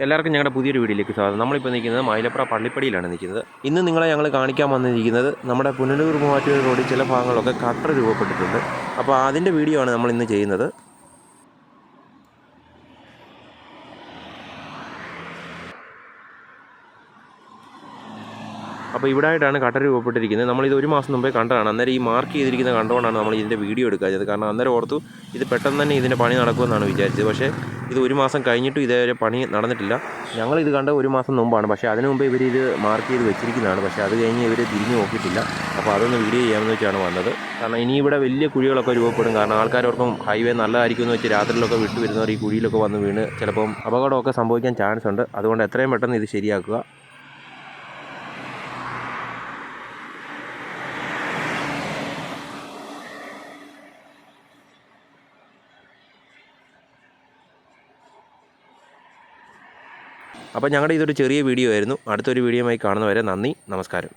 എല്ലാവർക്കും ഞങ്ങളുടെ പുതിയൊരു വീഡിയോയിലേക്ക് സ്വാഗതം. നമ്മളിപ്പോൾ നിൽക്കുന്നത് മൈലപ്ര പള്ളിപ്പടിയിലാണ് നിൽക്കുന്നത്. ഇന്ന് നിങ്ങളെ ഞങ്ങൾ കാണിക്കാൻ വന്നിരിക്കുന്നത് നമ്മുടെ പുനലൂർ മൂവാറ്റൂർ റോഡിൽ ചില ഭാഗങ്ങളൊക്കെ കട്ടർ രൂപപ്പെട്ടിട്ടുണ്ട്. അപ്പോൾ അതിന്റെ വീഡിയോ ആണ് നമ്മൾ ഇന്ന് ചെയ്യുന്നത്. അപ്പോൾ ഇവിടെ ആയിട്ടാണ് കട്ടർ രൂപപ്പെട്ടിരിക്കുന്നത്. നമ്മളിത് ഒരു മാസം മുമ്പേ കണ്ടതാണ്. അന്നേരം ഈ മാർക്ക് ചെയ്തിരിക്കുന്ന കണ്ടുകൊണ്ടാണ് നമ്മൾ ഇതിന്റെ വീഡിയോ എടുക്കാത്തത് കാരണം അന്നേരം ഓർത്തു ഇത് പെട്ടെന്ന് തന്നെ ഇതിന്റെ പണി നടക്കുമെന്നാണ് വിചാരിച്ചത്. പക്ഷേ ഇത് ഒരു മാസം കഴിഞ്ഞിട്ടും ഇതേവരെ പണി നടന്നിട്ടില്ല. ഞങ്ങൾ ഇത് കണ്ട ഒരു മാസം മുമ്പാണ്. പക്ഷേ അതിനു മുമ്പ് ഇവർ ഇത് മാർക്ക് ചെയ്ത് വെച്ചിരിക്കുന്നതാണ്. പക്ഷേ അത് കഴിഞ്ഞ് ഇവർ തിരിഞ്ഞു നോക്കിയിട്ടില്ല. അപ്പോൾ അതൊന്ന് വീഡിയോ ചെയ്യാമെന്ന് വെച്ചാണ് വന്നത്. കാരണം ഇനി ഇവിടെ വലിയ കുഴികളൊക്കെ രൂപപ്പെടും. കാരണം ആൾക്കാരോർക്കും ഹൈവേ നല്ലതായിരിക്കും എന്ന് വെച്ച് രാത്രിയിലൊക്കെ വിട്ടു വരുന്നവർ ഈ കുഴിയിലൊക്കെ വന്ന് വീണ് ചിലപ്പം അപകടമൊക്കെ സംഭവിക്കാൻ ചാൻസ് ഉണ്ട് അതുകൊണ്ട് എത്രയും പെട്ടെന്ന് ഇത് ശരിയാക്കുക. അപ്പോൾ ഞങ്ങളുടെ ഇതൊരു ചെറിയ വീഡിയോ ആയിരുന്നു. അടുത്തൊരു വീഡിയോയുമായി കാണുന്നവരെ നന്ദി നമസ്കാരം.